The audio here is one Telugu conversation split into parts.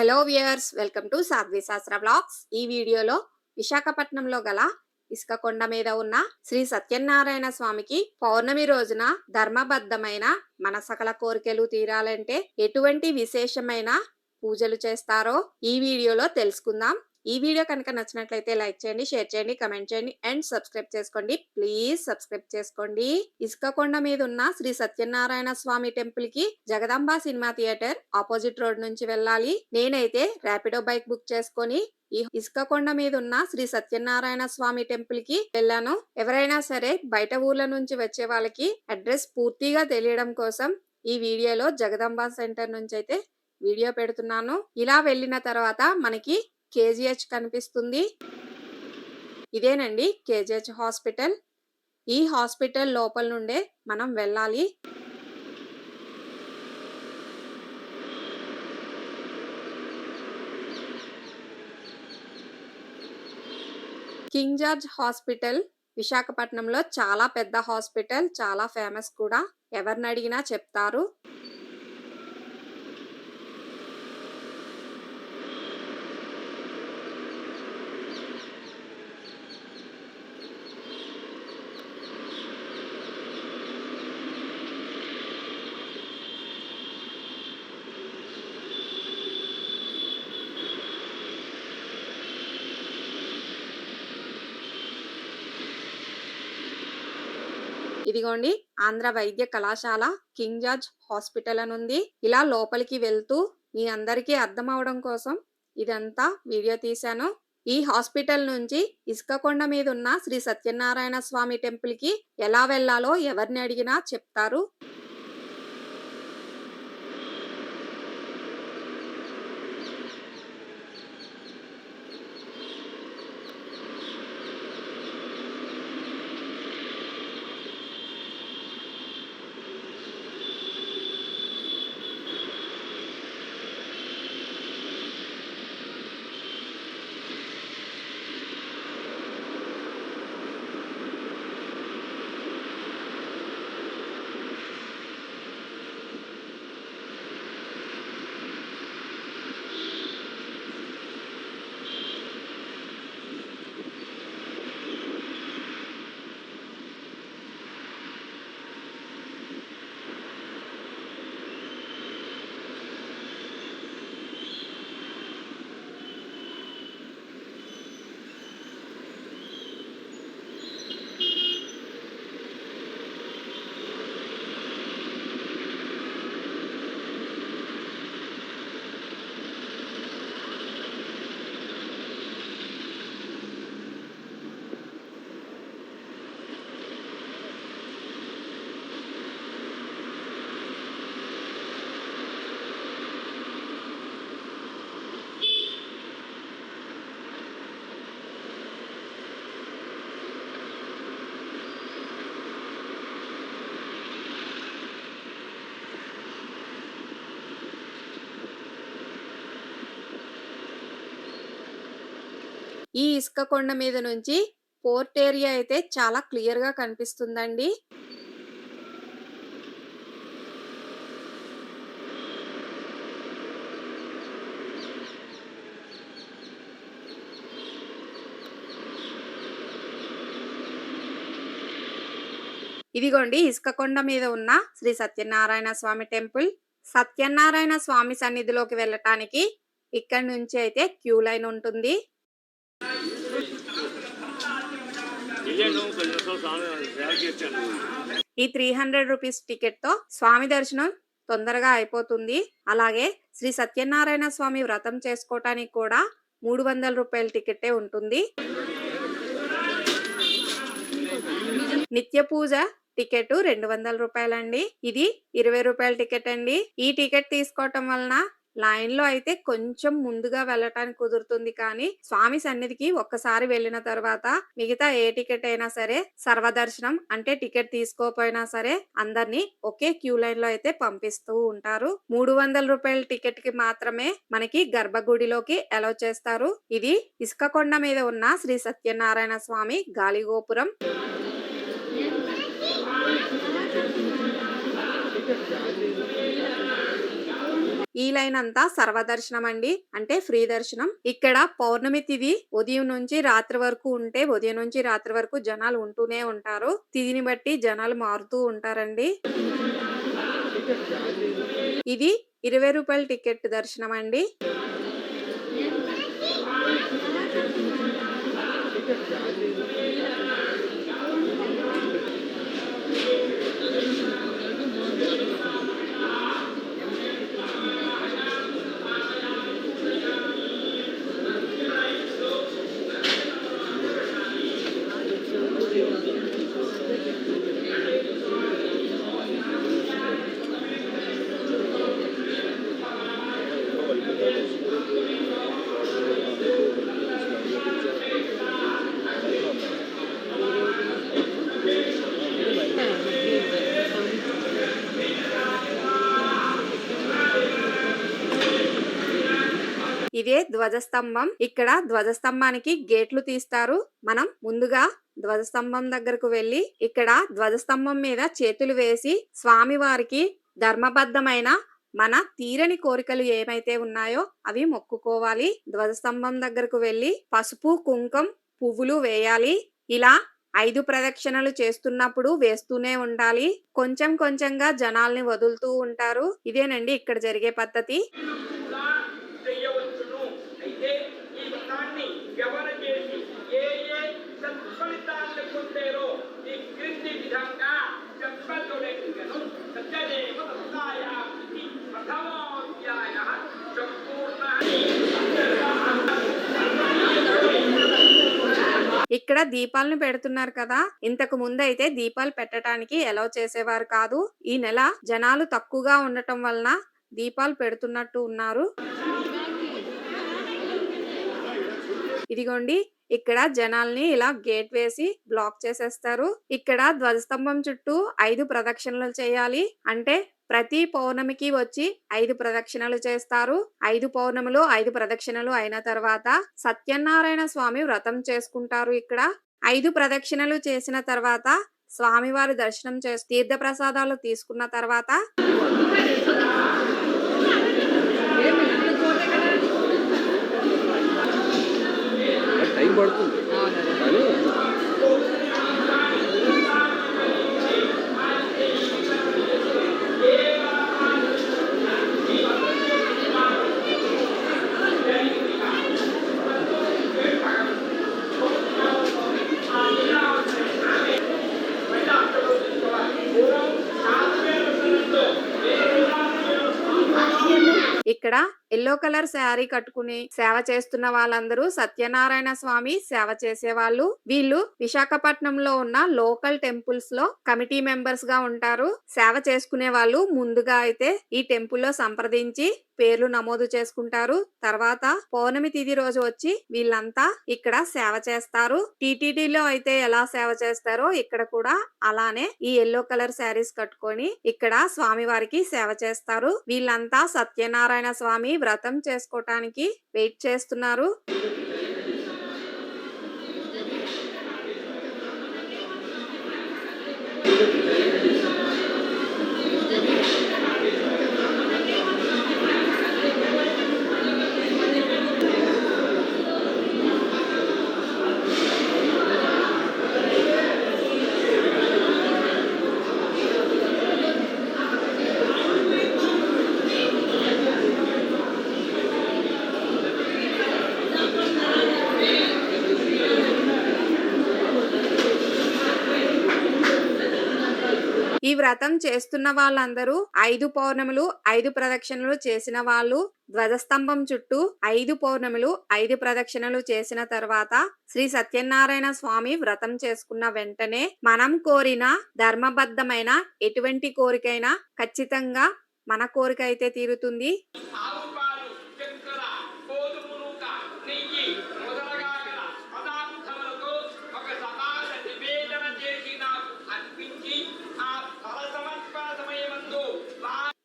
Hello viewers welcome to Sadhvi Shastra blogs. ఈ వీడియోలో విశాఖపట్నంలో గల ఇసుక కొండ మీద ఉన్న శ్రీ సత్యనారాయణ స్వామికి పౌర్ణమి రోజున ధర్మబద్ధమైన మన సకల కోరికలు తీరాలంటే ఎటువంటి విశేషమైన పూజలు చేస్తారో ఈ వీడియోలో తెలుసుకుందాం. ఈ వీడియో కనుక నచ్చినట్లయితే లైక్ చేయండి షేర్ చేయండి కమెంట్ చేయండి అండ్ సబ్స్క్రైబ్ చేసుకోండి. ప్లీజ్ సబ్స్క్రైబ్ చేసుకోండి. ఇసుక కొండ మీద ఉన్న శ్రీ సత్యనారాయణ స్వామి టెంపుల్కి Jagadamba cinema theatre opposite road నుంచి వెళ్ళాలి. నేనైతే ర్యాపిడో బైక్ బుక్ చేసుకొని ఈ ఇసుక కొండ మీద ఉన్న శ్రీ సత్యనారాయణ స్వామి టెంపుల్కి వెళ్ళాను. ఎవరైనా సరే బయట ఊర్ల నుంచి వచ్చే వాళ్ళకి అడ్రస్ పూర్తిగా తెలియడం కోసం ఈ వీడియోలో జగదాంబ సెంటర్ నుంచి అయితే వీడియో పెడుతున్నాను. ఇలా వెళ్ళిన తర్వాత మనకి కేజీహెచ్ కనిపిస్తుంది. ఇదేనండి కేజీహెచ్ హాస్పిటల్. ఈ హాస్పిటల్ లోపల నుండే మనం వెళ్ళాలి. కింగ్ జార్జ్ హాస్పిటల్ విశాఖపట్నంలో చాలా పెద్ద హాస్పిటల్ చాలా ఫేమస్ కూడా. ఎవరిని అడిగినా చెప్తారు. ఇదిగోండి ఆంధ్ర వైద్య కళాశాల కింగ్ జార్జ్ హాస్పిటల్ అని ఉంది ఇలా లోపలికి వెళ్తూ మీ అందరికీ అర్థం అవడం కోసం ఇదంతా వీడియో తీశాను. ఈ హాస్పిటల్ నుంచి ఇసుక కొండ మీద ఉన్న శ్రీ సత్యనారాయణ స్వామి టెంపుల్కి ఎలా వెళ్ళాలో ఎవరిని అడిగినా చెప్తారు. ఈ ఇసుక కొండ మీద నుంచి పోర్ట్ ఏరియా అయితే చాలా క్లియర్గా కనిపిస్తుందండి. ఇదిగోండి ఇసుక కొండ మీద ఉన్న శ్రీ సత్యనారాయణ స్వామి టెంపుల్. సత్యనారాయణ స్వామి సన్నిధిలోకి వెళ్ళటానికి ఇక్కడ నుంచి అయితే క్యూ లైన్ ఉంటుంది. ఈ త్రీ హండ్రెడ్ రూపీస్ టికెట్తో స్వామి దర్శనం తొందరగా అయిపోతుంది. అలాగే శ్రీ సత్యనారాయణ స్వామి వ్రతం చేసుకోవటానికి కూడా మూడు వందల రూపాయల టికెటే ఉంటుంది. నిత్య పూజ టికెట్ రెండు వందల రూపాయలండి. ఇది ఇరవై రూపాయల టికెట్ అండి ఈ టికెట్ తీసుకోవటం వలన లైన్లో అయితే కొంచెం ముందుగా వెళ్ళటానికి కుదురుతుంది. కానీ స్వామి సన్నిధికి ఒక్కసారి వెళ్ళిన తర్వాత మిగతా ఏ టికెట్ అయినా సరే సర్వదర్శనం అంటే టికెట్ తీసుకోపోయినా సరే అందరినీ ఒకే క్యూ లైన్లో అయితే పంపిస్తూ ఉంటారు. మూడు వందల రూపాయల టికెట్కి మాత్రమే మనకి గర్భగుడిలోకి అలౌ చేస్తారు. ఇది ఇసుక కొండ మీద ఉన్న శ్రీ సత్యనారాయణ స్వామి గాలిగోపురం వీలైనంత సర్వదర్శనం అండి అంటే ఫ్రీ దర్శనం. ఇక్కడ పౌర్ణమి తిది ఉదయం నుంచి రాత్రి వరకు ఉంటే ఉదయం నుంచి రాత్రి వరకు జనాలు ఉంటూనే ఉంటారు. తిదిని బట్టి జనాలు మారుతూ ఉంటారండి. ఇది ఇరవై రూపాయల టికెట్ దర్శనం అండి ఇదే ధ్వజస్తంభం. ఇక్కడ ధ్వజస్తంభానికి గేట్లు తీస్తారు. మనం ముందుగా ధ్వజస్తంభం దగ్గరకు వెళ్ళి ఇక్కడ ధ్వజస్తంభం మీద చేతులు వేసి స్వామి వారికి ధర్మబద్ధమైన మన తీరని కోరికలు ఏమైతే ఉన్నాయో అవి మొక్కుకోవాలి. ధ్వజస్తంభం దగ్గరకు వెళ్ళి పసుపు కుంకం పువ్వులు వేయాలి. ఇలా ఐదు ప్రదక్షిణలు చేస్తున్నప్పుడు వేస్తూనే ఉండాలి. కొంచెం కొంచెంగా జనాల్ని వదులుతూ ఉంటారు. ఇదేనండి ఇక్కడ జరిగే పద్ధతి కూడా చెయ్యవచ్చును అయితే ఈ వ్రతాన్ని ఎవరు చేసి ఏ ఏ సత్ఫలితాలను పొందారో ఈ క్రింది విధంగా చెప్పగలను సత్యదేవ వృత్తాయ ఇది ప్రథమోధ్యాయ సంపూర్ణ ఇక్కడ దీపాలను పెడుతున్నారు కదా. ఇంతకు ముందు అయితే దీపాలు పెట్టడానికి ఎలా చేసేవారు కాదు. ఈ నెల జనాలు తక్కువగా ఉండటం వలన దీపాలు పెడుతున్నట్టు ఉన్నారు. ఇదిగోండి ఇక్కడ జనాల్ని ఇలా గేట్ వేసి బ్లాక్ చేసేస్తారు. ఇక్కడ ధ్వజస్తంభం చుట్టూ ఐదు ప్రదక్షిణలు చేయాలి. అంటే ప్రతి పౌర్ణమికి వచ్చి ఐదు ప్రదక్షిణలు చేస్తారు. ఐదు పౌర్ణములు ఐదు ప్రదక్షిణలు అయిన తర్వాత సత్యనారాయణ స్వామి వ్రతం చేసుకుంటారు ఇక్కడ. ఐదు ప్రదక్షిణలు చేసిన తర్వాత స్వామివారి దర్శనం చేసి తీర్థ ప్రసాదాలు తీసుకున్న తర్వాత టైం పడుతుంది. ఎల్లో కలర్ శారీ కట్టుకుని సేవ చేస్తున్న వాళ్ళందరూ సత్యనారాయణ స్వామి సేవ చేసే వీళ్ళు విశాఖపట్నంలో ఉన్న లోకల్ టెంపుల్స్లో కమిటీ మెంబర్స్గా ఉంటారు. సేవ చేసుకునే వాళ్ళు ముందుగా అయితే ఈ టెంపుల్లో సంప్రదించి పేర్లు నమోదు చేసుకుంటారు. తర్వాత పౌర్ణమి తిథి రోజు వచ్చి వీళ్ళంతా ఇక్కడ సేవ చేస్తారు. టీటీడీలో అయితే ఎలా సేవ చేస్తారో ఇక్కడ కూడా అలానే ఈ ఎల్లో కలర్ శారీస్ కట్టుకొని ఇక్కడ స్వామి వారికి సేవ చేస్తారు. వీళ్ళంతా సత్యనారాయణ స్వామి వ్రతం చేసుకోవటానికి వెయిట్ చేస్తున్నారు. వ్రతం చేస్తున్న వాళ్ళందరూ ఐదు పౌర్ణములు ఐదు ప్రదక్షిణలు చేసిన వాళ్ళు. ధ్వజస్తంభం చుట్టూ ఐదు పౌర్ణములు ఐదు ప్రదక్షిణలు చేసిన తర్వాత శ్రీ సత్యనారాయణ స్వామి వ్రతం చేసుకున్న వెంటనే మనం కోరిన ధర్మబద్ధమైన ఎటువంటి కోరికైనా ఖచ్చితంగా మన కోరిక అయితే తీరుతుంది.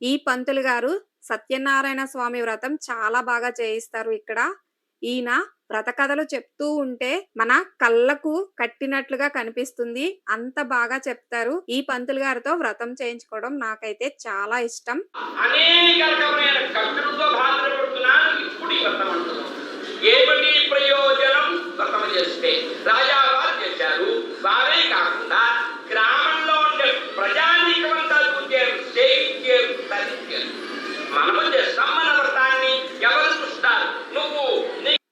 ఈ పంతులు గారు సత్యనారాయణ స్వామి వ్రతం చాలా బాగా చేయిస్తారు ఇక్కడ. ఈయన వ్రత కథలు చెప్తూ ఉంటే మన కళ్ళకు కట్టినట్లుగా కనిపిస్తుంది. అంత బాగా చెప్తారు. ఈ పంతులు గారితో వ్రతం చేయించుకోవడం నాకైతే చాలా ఇష్టం. అనేక రకమైన ఇప్పుడు ప్రయోజనం? వ్రతం చేస్తే రాజా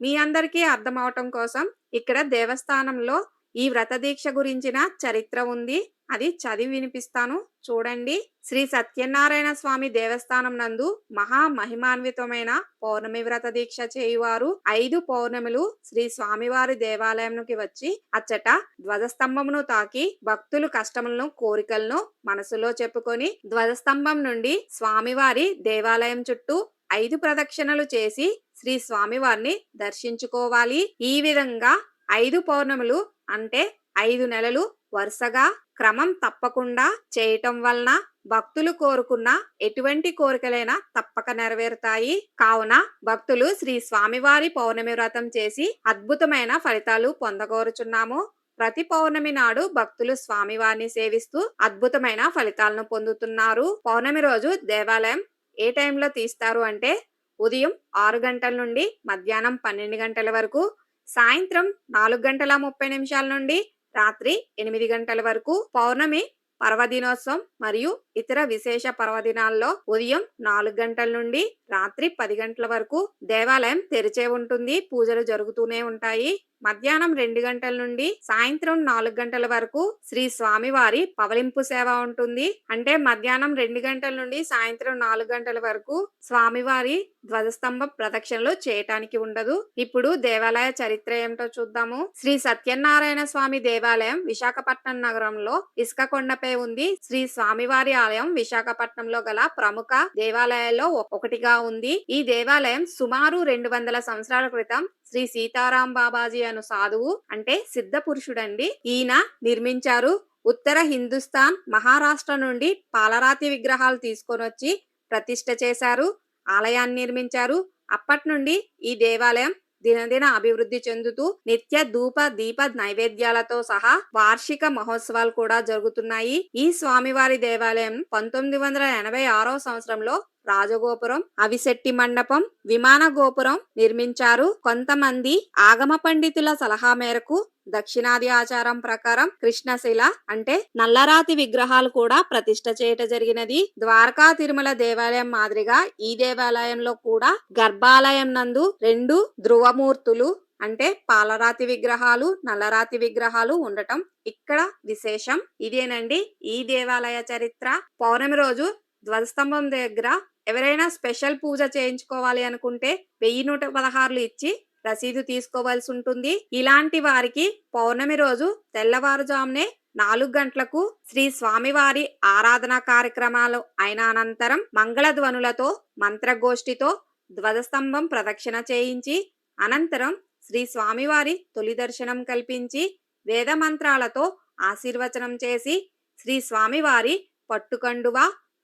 మీ అందరికీ అర్థం అవటం కోసం ఇక్కడ దేవస్థానంలో ఈ వ్రత దీక్ష గురించిన చరిత్ర ఉంది. అది చదివి వినిపిస్తాను. చూడండి. శ్రీ సత్యనారాయణ స్వామి దేవస్థానం నందు మహా మహిమాన్వితమైన పౌర్ణమి వ్రత దీక్ష చేయువారు ఐదు పౌర్ణములు శ్రీ స్వామివారి దేవాలయంకి వచ్చి అచ్చట ధ్వజస్తంభమును తాకి భక్తులు కష్టములను కోరికలను మనసులో చెప్పుకొని ధ్వజస్తంభం నుండి స్వామివారి దేవాలయం చుట్టూ ఐదు ప్రదక్షిణలు చేసి శ్రీ స్వామివారిని దర్శించుకోవాలి. ఈ విధంగా ఐదు పౌర్ణములు అంటే ఐదు నెలలు వరుసగా క్రమం తప్పకుండా చేయటం వలన భక్తులు కోరుకున్న ఎటువంటి కోరికలైనా తప్పక నెరవేరుతాయి. కావున భక్తులు శ్రీ స్వామివారి పౌర్ణమి వ్రతం చేసి అద్భుతమైన ఫలితాలు పొందగోరుచున్నాము. ప్రతి పౌర్ణమి నాడు భక్తులు స్వామివారిని సేవిస్తూ అద్భుతమైన ఫలితాలను పొందుతున్నారు. పౌర్ణమి రోజు దేవాలయం ఏ టైంలో తీస్తారు అంటే ఉదయం ఆరు గంటల నుండి మధ్యాహ్నం పన్నెండు గంటల వరకు సాయంత్రం నాలుగు గంటల ముప్పై నిమిషాల నుండి రాత్రి ఎనిమిది గంటల వరకు పౌర్ణమి పర్వదినోత్సవం మరియు ఇతర విశేష పర్వదినాల్లో ఉదయం నాలుగు గంటల నుండి రాత్రి పది గంటల వరకు దేవాలయం తెరిచే ఉంటుంది. పూజలు జరుగుతూనే ఉంటాయి. మధ్యాహ్నం రెండు గంటల నుండి సాయంత్రం నాలుగు గంటల వరకు శ్రీ స్వామివారి పవలింపు సేవ ఉంటుంది. అంటే మధ్యాహ్నం రెండు గంటల నుండి సాయంత్రం నాలుగు గంటల వరకు స్వామివారి ధ్వజస్తంభ ప్రదక్షిణలు చేయటానికి ఉండదు. ఇప్పుడు దేవాలయ చరిత్ర ఏమిటో చూద్దాము. శ్రీ సత్యనారాయణ స్వామి దేవాలయం విశాఖపట్నం నగరంలో ఇసుక కొండపై ఉంది. శ్రీ స్వామివారి ఆలయం విశాఖపట్నంలో గల ప్రముఖ దేవాలయాల్లో ఒకటిగా ఉంది. ఈ దేవాలయం సుమారు రెండు వందల సంవత్సరాల క్రితం శ్రీ సీతారాం బాబాజీ అను సాధువు అంటే సిద్ధ పురుషుడండి ఈయన నిర్మించారు. ఉత్తర హిందుస్థాన్ మహారాష్ట్ర నుండి పాలరాతి విగ్రహాలు తీసుకొని వచ్చి ప్రతిష్ట చేశారు. ఆలయాన్ని నిర్మించారు. అప్పటి నుండి ఈ దేవాలయం దినదిన అభివృద్ధి చెందుతూ నిత్య ధూప దీప నైవేద్యాలతో సహా వార్షిక మహోత్సవాలు కూడా జరుగుతున్నాయి. ఈ స్వామివారి దేవాలయం పంతొమ్మిది వందల ఎనభై ఆరో సంవత్సరంలో రాజగోపురం అవిశెట్టి మండపం విమాన గోపురం నిర్మించారు కొంతమంది ఆగమ పండితుల సలహా మేరకు. దక్షిణాది ఆచారం ప్రకారం కృష్ణశిల అంటే నల్లరాతి విగ్రహాలు కూడా ప్రతిష్ట చేయట జరిగినది. ద్వారకా తిరుమల దేవాలయం మాదిరిగా ఈ దేవాలయంలో కూడా గర్భాలయం నందు రెండు ధ్రువమూర్తులు అంటే పాలరాతి విగ్రహాలు నల్లరాతి విగ్రహాలు ఉండటం ఇక్కడ విశేషం. ఇదేనండి ఈ దేవాలయ చరిత్ర. పౌర్ణమి రోజు ధ్వజస్తంభం దగ్గర ఎవరైనా స్పెషల్ పూజ చేయించుకోవాలి అనుకుంటే వెయ్యి నూట పదహారులు ఇచ్చి రసీదు తీసుకోవాల్సి ఉంటుంది. ఇలాంటి వారికి పౌర్ణమి రోజు తెల్లవారుజామునే నాలుగు గంటలకు శ్రీ స్వామివారి ఆరాధన కార్యక్రమాలు అయిన అనంతరం మంగళ ధ్వనులతో మంత్రగోష్ఠితో ధ్వజస్తంభం ప్రదక్షిణ చేయించి అనంతరం శ్రీ స్వామివారి తొలి దర్శనం కల్పించి వేద మంత్రాలతో ఆశీర్వచనం చేసి శ్రీ స్వామివారి పట్టుకండువ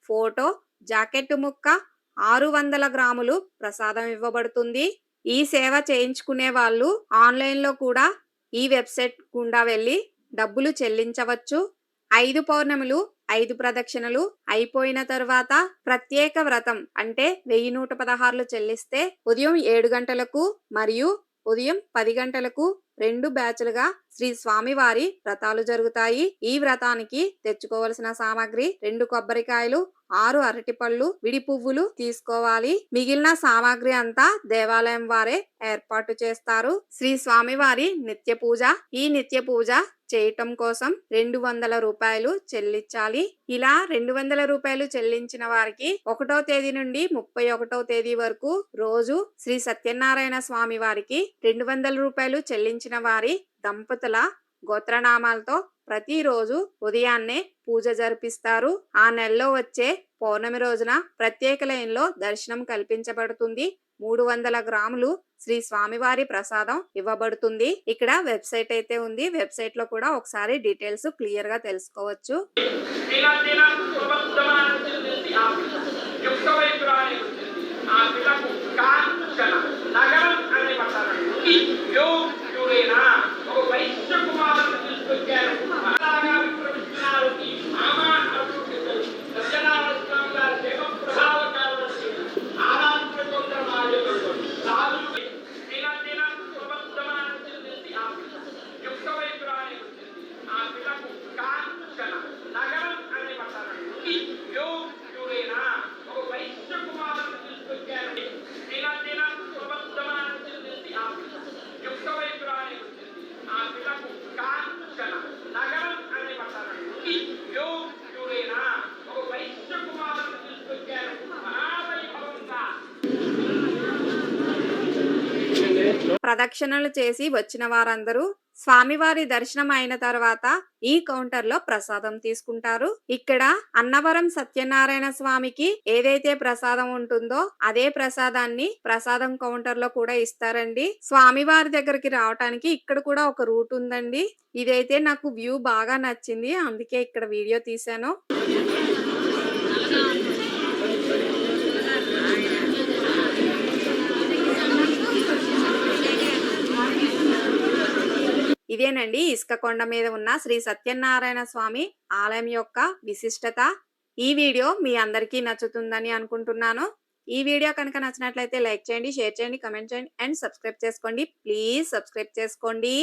ఫోటో జాకెట్ ముక్క ఆరు వందల గ్రాములు ప్రసాదం ఇవ్వబడుతుంది. ఈ సేవ చేయించుకునే వాళ్ళు ఆన్లైన్లో కూడా ఈ వెబ్సైట్ గుండా వెళ్ళి డబ్బులు చెల్లించవచ్చు. ఐదు పౌర్ణములు ఐదు ప్రదక్షిణలు అయిపోయిన తరువాత ప్రత్యేక వ్రతం అంటే వెయ్యి నూట పదహారులు చెల్లిస్తే ఉదయం ఏడు గంటలకు మరియు ఉదయం పది గంటలకు రెండు బ్యాచ్లుగా శ్రీ స్వామివారి వ్రతాలు జరుగుతాయి. ఈ వ్రతానికి తెచ్చుకోవలసిన సామాగ్రి రెండు కొబ్బరికాయలు ఆరు అరటిపళ్ళు విడి పువ్వులు తీసుకోవాలి. మిగిలిన సామాగ్రి అంతా దేవాలయం వారే ఏర్పాటు చేస్తారు. శ్రీ స్వామివారి నిత్య పూజ. ఈ నిత్య పూజ చేయటం కోసం రెండు వందల రూపాయలు చెల్లించాలి. ఇలా రెండు వందల రూపాయలు చెల్లించిన వారికి ఒకటో తేదీ నుండి ముప్పై ఒకటో తేదీ వరకు రోజు శ్రీ సత్యనారాయణ స్వామి వారికి రెండు వందల రూపాయలు చెల్లించిన వారి దంపతుల గోత్రనామాలతో ప్రతిరోజు ఉదయాన్నే పూజ జరిపిస్తారు. ఆ నెలలో వచ్చే పౌర్ణమి రోజున ప్రత్యేక లైన్లో దర్శనం కల్పించబడుతుంది. మూడు వందల గ్రాములు శ్రీ స్వామివారి ప్రసాదం ఇవ్వబడుతుంది. ఇక్కడ వెబ్సైట్ అయితే ఉంది. వెబ్సైట్లో కూడా ఒకసారి డీటెయిల్స్ క్లియర్గా తెలుసుకోవచ్చు దినదిన ప్రదక్షిణలు చేసి వచ్చిన వారందరూ స్వామివారి దర్శనం అయిన తర్వాత ఈ కౌంటర్లో ప్రసాదం తీసుకుంటారు. ఇక్కడ అన్నవరం సత్యనారాయణ స్వామికి ఏదైతే ప్రసాదం ఉంటుందో అదే ప్రసాదాన్ని ప్రసాదం కౌంటర్లో కూడా ఇస్తారండి. స్వామివారి దగ్గరికి రావటానికి ఇక్కడ కూడా ఒక రూట్ ఉందండి. ఇదైతే నాకు వ్యూ బాగా నచ్చింది. అందుకే ఇక్కడ వీడియో తీశాను. ఇదేనండి ఇసుక కొండ మీద ఉన్న శ్రీ సత్యనారాయణ స్వామి ఆలయం యొక్క విశిష్టత. ఈ వీడియో మీ అందరికీ నచ్చుతుందని అనుకుంటున్నాను. ఈ వీడియో కనుక నచ్చినట్లయితే లైక్ చేయండి షేర్ చేయండి కమెంట్ చేయండి అండ్ సబ్స్క్రైబ్ చేసుకోండి. ప్లీజ్ సబ్స్క్రైబ్ చేసుకోండి.